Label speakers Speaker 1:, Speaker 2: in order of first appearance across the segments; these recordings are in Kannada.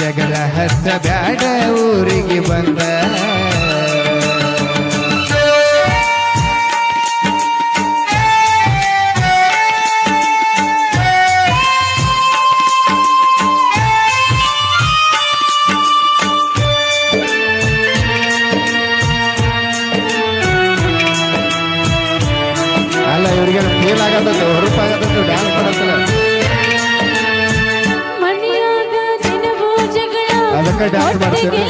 Speaker 1: ಜಗಳ ಹಚ್ಚ ಬ್ಯಾಡ ಊರಿಗೆ ಬಂದ. ಅಲ್ಲ ಇವ್ರಿಗೆ ಫೀಲ್ ಆಗತ್ತದು ಹೊರಪಾಗತ್ತದು ಡ್ಯಾನ್ಸ್ ಮಾಡತ್ತಲ್ಲ. ಅದಕ್ಕೆ dance ಮಾಡ್ತೀರಿ?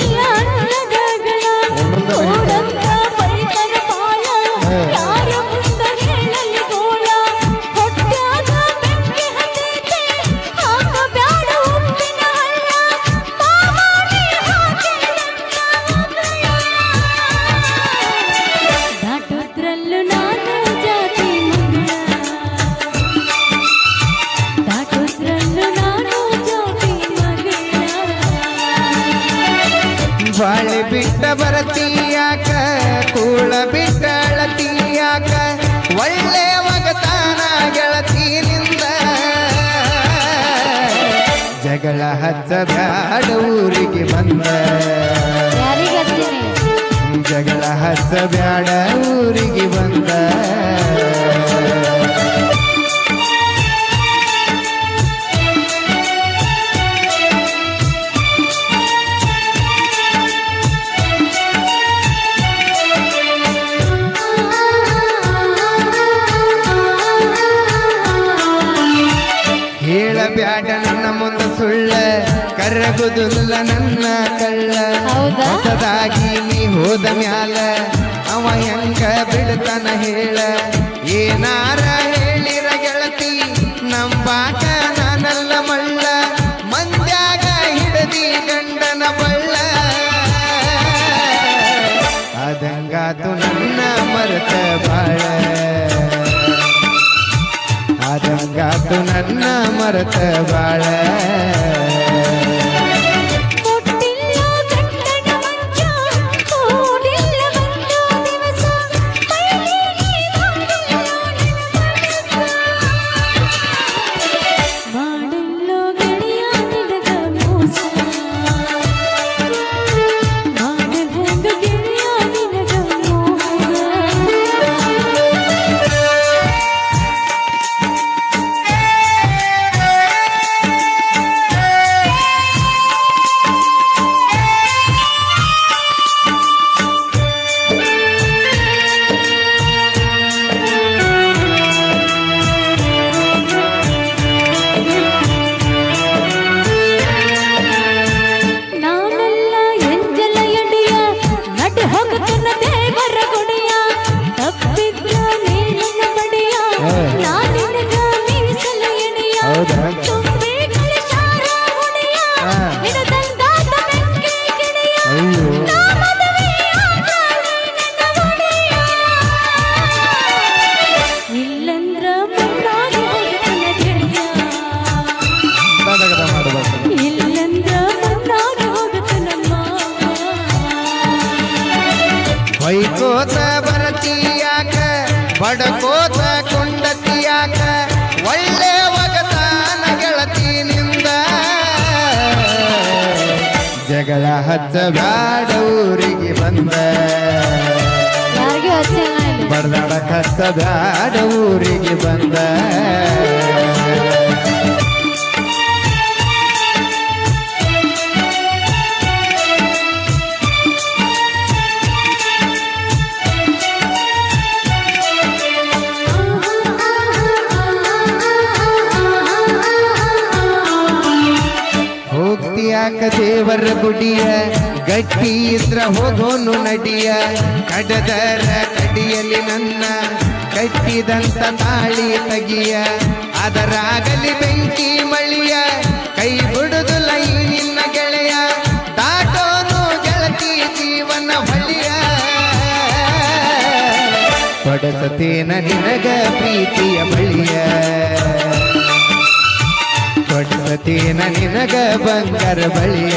Speaker 1: ಬಿಟ್ಟ ಬರತೀಯಾಕ ಕೂಳ ಬಿಟ್ಟ ಅಳತೀಯಾಕ ಒಳ್ಳೆ ಮಗತಾನ ಗೆಳತೀನಿಂದ. ಜಗಳ ಹಚ್ಚ ಬ್ಯಾಡ ಊರಿಗೆ ಬಂದ. ಜಗಳ ಹಚ್ಚ ಬ್ಯಾಡ ಊರಿಗೆ ಬಂದ. ಕರಗುದಿಲ್ಲ ನನ್ನ ಕಳ್ಳ? ಹೊಸದಾಗಿ ನೀ ಹೋದ ಮ್ಯಾಲ ಅವ ಹೆಂಗ ಬಿಡ್ತಾನ ಹೇಳ. ಏನಾರ ಹೇಳಿರ ಗೆಳತಿ ನಂಬಾಕ ನಾನಲ್ಲ ಮಳ್ಳ. ಮಂದ್ಯಾಗ ಹಿಡದಿ ಗಂಡನ ಬಳ್ಳ. ಅದಂಗಾತು ನನ್ನ ಮರೆತ ಬಾಳ. ಅದಂಗಾತು ನನ್ನ ಮರೆತ ಬಾಳ. ಬಡಕೋತ ಕೊಂಡತಿಯಾಕ ಒಳ್ಳೆ ಒಗತಾನ ಗೆಳತಿನಿಂದ. ಜಗಳ ಹಚ್ಚ ಬ್ಯಾಡ ಊರಿಗೆ ಬಂದ. ಬಡದಾಡಕ ಹಚ್ಚ ಬ್ಯಾಡ ಊರಿಗೆ ಬಂದ. ಹೋಗ್ತಿಯಾಕ ದೇವರ ಗುಡಿಯ, ಗಟ್ಟಿ ಇದ್ರ ಹೋಗೋನು ನಡಿಯ. ಕಡದರ ಕಡಿಯಲಿ ನನ್ನ ಕಟ್ಟಿದಂತ ತಾಳಿ ತಗಿಯ. ಅದರಾಗಲಿ ಬೆಂಕಿ ಮಳಿಯ, ಕೈ ಬಿಡುದು ಲೈ ನಿನ್ನ ಗೆಳೆಯ. ದಾಟೋನು ಗೆಳತಿ ಜೀವನ ಹೊಳಿಯ ಪಡಸತೇನ ನಿನಗ ಪ್ರೀತಿಯ ಬಳಿಯ ದಿನ ನಿನಗ ಬಂಗಾರ ಬಳಿಯ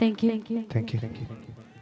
Speaker 2: Thank you. Thank you. Thank you.
Speaker 1: Thank you.